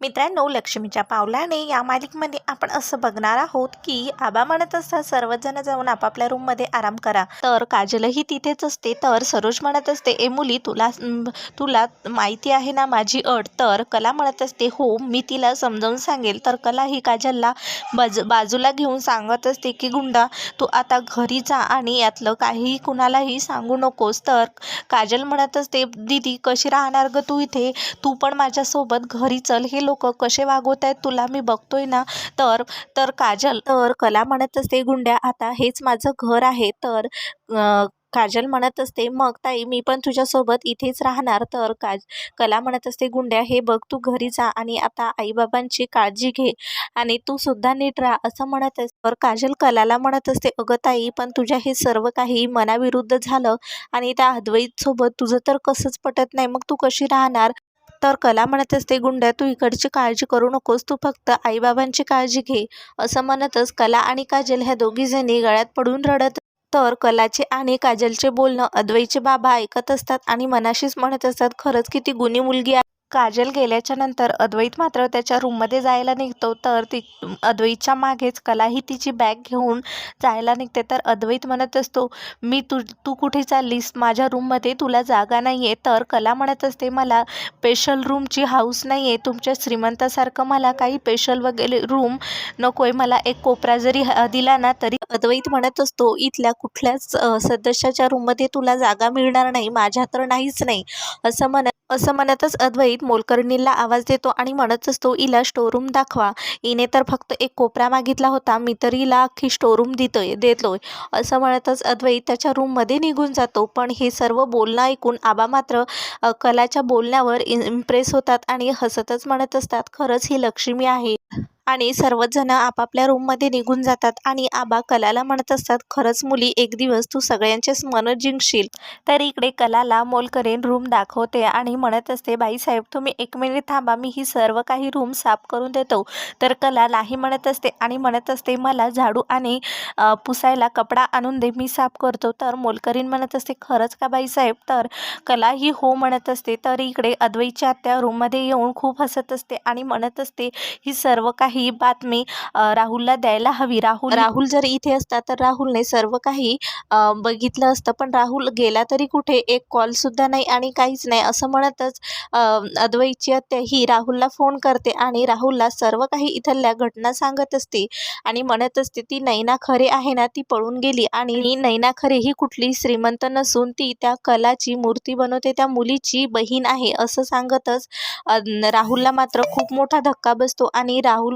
मित्रांनो लक्ष्मीच्या पावलाने या मालिकेमध्ये आपण असं बघणार आहोत की आबा म्हणत असतात सर्वजण जाऊन आपापल्या रूममध्ये आराम करा. तर काजलही तिथेच असते. तर सरोज म्हणत असते ए मुली तुला तुला माहिती आहे ना माझी अट? तर कला म्हणत असते हो मी तिला समजावून सांगेल. तर कला ही काजलला बाज बाजूला घेऊन सांगत असते की गुंडा तू आता घरी जा आणि यातलं काही कुणालाही सांगू नकोस. तर काजल म्हणत असते दीदी कशी राहणार ग तू इथे? तू पण माझ्यासोबत घरी चल हे लोक कसे वागवत आहेत तुला मी बघतोय ना. तर तर काजल तर कला म्हणत असते गुंड्या आता हेच माझं घर आहे. तर काजल म्हणत असते मग ताई मी पण तुझ्यासोबत इथेच राहणार. तर काज कला म्हणत असते गुंड्या हे बघ तू घरी जा आणि आता आईबाबांची काळजी घे आणि तू सुद्धा नीट राहा असं म्हणत असते तर काजल कलाला म्हणत असते अगं ताई पण तुझ्या हे सर्व काही मनाविरुद्ध झालं आणि त्या अद्वैतसोबत तुझं तर कसंच पटत नाही. मग तू कशी राहणार? तर कला म्हणत असते गुंड्या तू इकडची काळजी करू नकोस. तू फक्त आईबाबांची काळजी घे. असं म्हणतच कला आणि काजल ह्या दोघीजणी गळ्यात पडून रडत तर कलाचे आणि काजलचे बोलणं अद्वैचे बाबा ऐकत असतात आणि मनाशीच म्हणत असतात खरंच किती गुणी मुलगी आहे. काजल गेल्याच्यानंतर अद्वैत मात्र त्याच्या रूममध्ये जायला निघतो. तर ती अद्वैतच्या मागेच कलाही तिची बॅग घेऊन जायला निघते. तर अद्वैत म्हणत असतो मी तू तू कुठे चाललीस? माझ्या रूममध्ये तुला जागा नाही आहे तर कला म्हणत असते मला स्पेशल रूमची हाऊस नाही आहे तुमच्या श्रीमंतासारखं मला काही स्पेशल वगैरे रूम नको आहे मला एक कोपरा जरी ह- दिला ना तरी. अद्वैत म्हणत असतो इथल्या कुठल्याच सदस्याच्या रूममध्ये तुला जागा मिळणार नाही. माझ्या तर नाहीच नाही. असं म्हणत असं म्हणतच अद्वैत मोलकर्णीला आवाज देतो आणि म्हणत असतो हिला स्टोरूम दाखवा. इने तर फक्त एक कोपरा मागितला होता. मी तर हिला अख्खी स्टोरूम देतोय देतोय. असं म्हणतच अद्वैत त्याच्या रूममध्ये निघून जातो. पण हे सर्व बोलणं ऐकून आबा मात्र कलाच्या बोलण्यावर इम्प्रेस होतात आणि हसतच म्हणत असतात खरंच ही लक्ष्मी आहे. आणि सर्वच जण आपापल्या रूममध्ये निघून जातात आणि आबा कलाला म्हणत असतात खरंच मुली एक दिवस तू सगळ्यांचेच मन जिंकशील. तर इकडे कलाला मोलकरीन रूम दाखवते आणि म्हणत असते बाईसाहेब तुम्ही एक मिनिट थांबा मी ही सर्व काही रूम साफ करून देतो. तर कला नाही म्हणत असते आणि म्हणत असते मला झाडू आणि पुसायला कपडा आणून दे मी साफ करतो. तर मोलकरीन म्हणत असते खरंच का बाईसाहेब तर कला ही हो म्हणत असते. तर इकडे अद्वैच्या त्या रूममध्ये येऊन खूप हसत असते आणि म्हणत असते ही सर्व काही ही बातमी राहुलला द्यायला हवी. राहुल राहुल जर इथे असता तर राहुलने सर्व काही बघितलं असतं. पण राहुल गेला तरी कुठे? एक कॉलसुद्धा नाही आणि काहीच नाही. असं म्हणतच अद्वैची अद्वैतची ही राहुलला फोन करते आणि राहुलला सर्व काही इथल्या घटना सांगत असते आणि म्हणत असते ती नैना खरे आहे ना ती पळून गेली आणि नैना खरे ही कुठली श्रीमंत नसून ती त्या कलाची मूर्ती बनवते त्या मुलीची बहीण आहे असं सांगतच राहुलला मात्र खूप मोठा धक्का बसतो आणि राहुल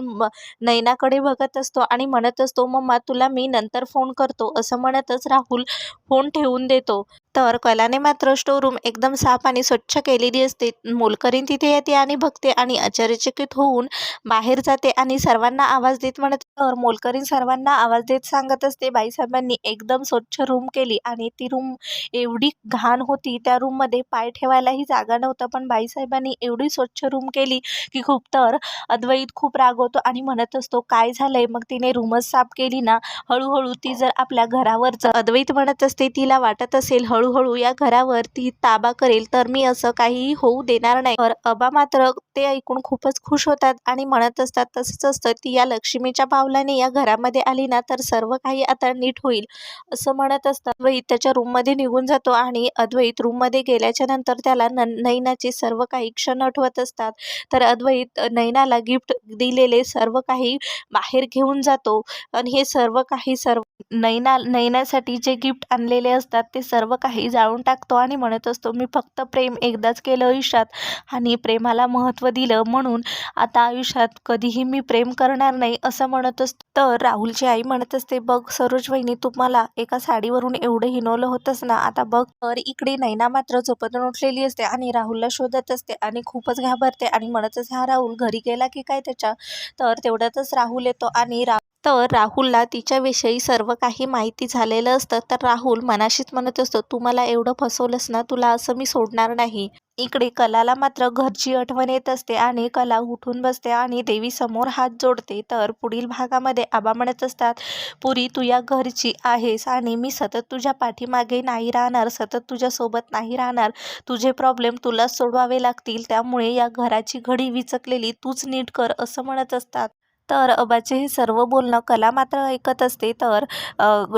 नैनाकडे बघत असतो आणि म्हणत असतो मम्मा तुला मी नंतर फोन करतो. असं म्हणतच राहुल फोन ठेवून देतो. तर कलाने मात्र स्टोरूम एकदम साफ आणि स्वच्छ केलेली असते. मोलकरीण तिथे येते आणि बघते आणि आश्चर्यचकित होऊन बाहेर जाते आणि सर्वांना आवाज देत म्हणत तर मोलकरीण सर्वांना आवाज देत सांगत असते बाईसाहेबांनी एकदम स्वच्छ रूम केली आणि ती रूम एवढी घाण होती त्या रूममध्ये पाय ठेवायलाही जागा नव्हतं पण बाईसाहेबांनी एवढी स्वच्छ रूम केली की खूप तर अद्वैत खूप रागवतो आणि म्हणत असतो काय झालंय? मग तिने रूमच साफ केली ना? हळूहळू ती जर आपल्या घरावर अद्वैत म्हणत असते तिला वाटत असेल हळूहळू या घरावर ती ताबा करेल तर मी असं काहीही होऊ देणार नाही. तर अबा मात्र ते ऐकून खूपच खुश होतात आणि म्हणत असतात तसंच असतं. ती या लक्ष्मीच्या पावलाने या घरामध्ये आली ना तर सर्व काही आता नीट होईल. असं म्हणत असतात. अद्वैत त्याच्या रूममध्ये निघून जातो आणि अद्वैत रूममध्ये गेल्याच्यानंतर त्याला न नैनाचे सर्व काही क्षण आठवत असतात. तर अद्वैत नैनाला गिफ्ट दिलेले सर्व काही बाहेर घेऊन जातो आणि हे सर्व काही सर्व नैना नैनासाठी जे गिफ्ट आणलेले असतात ते सर्व काही जाळून टाकतो आणि म्हणत असतो मी फक्त प्रेम एकदाच केलं आयुष्यात आणि प्रेमाला महत्त्व दिलं. म्हणून आता आयुष्यात कधीही मी प्रेम करणार नाही असं म्हणत असतो तर राहुलची आई म्हणत असते बघ सरोज वहिनी तुम्हाला एका साडीवरून एवढं हिनवलं होतंच ना आता बघ. तर इकडे नैना मात्र झोपतून उठलेली असते आणि राहुलला शोधत असते आणि खूपच घाबरते आणि म्हणतच हा राहुल घरी गेला की काय त्याच्या? तर तेवढ्यातच राहुल येतो आणि राहुल तर राहुलला तिच्याविषयी सर्व काही माहिती झालेलं असतं. तर राहुल मनाशीच म्हणत असतो तू मला एवढं फसवलंस ना तुला असं मी सोडणार नाही. इकडे कलाला मात्र घरची आठवण येत असते आणि कला उठून बसते आणि देवीसमोर हात जोडते. तर पुढील भागामध्ये आबा म्हणत असतात पुरी तू या घरची आहेस आणि मी सतत तुझ्या पाठीमागे नाही राहणार सतत तुझ्यासोबत नाही राहणार. तुझे प्रॉब्लेम तुलाच सोडवावे लागतील. त्यामुळे या घराची घडी विचकलेली तूच नीट कर असं म्हणत असतात. तर अबाचे हे सर्व बोलणं कला मात्र ऐकत असते. तर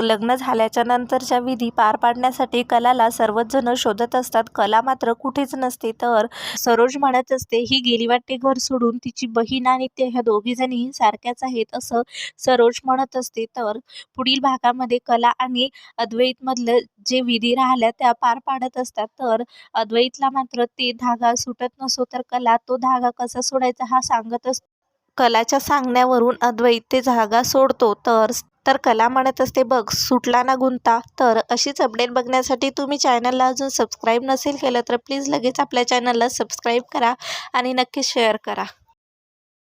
लग्न झाल्याच्या नंतरच्या विधी पार पाडण्यासाठी कलाला सर्वच जण शोधत असतात. कला मात्र कुठेच नसते. तर सरोज म्हणत असते ही गेली वाटते घर सोडून. तिची बहीण आणि ते ह्या दोघीजणी सारख्याच आहेत असं सरोज म्हणत असते. तर पुढील भागामध्ये कला आणि अद्वैतमधलं जे विधी राहिल्या त्या पार पाडत असतात. तर अद्वैतला मात्र ते धागा सुटत नसो तर कला तो धागा कसा सोडायचा हा सांगत असतो. कलाच्या सांगण्यावरून अद्वैत ते जागा सोडतो. तर तर कला म्हणत असते बघ सुटला ना गुंता. तर अशीच अपडेट बघण्यासाठी तुम्ही चॅनलला अजून सबस्क्राईब नसेल केलं तर प्लीज लगेच आपल्या चॅनलला सबस्क्राईब करा आणि नक्कीच शेअर करा.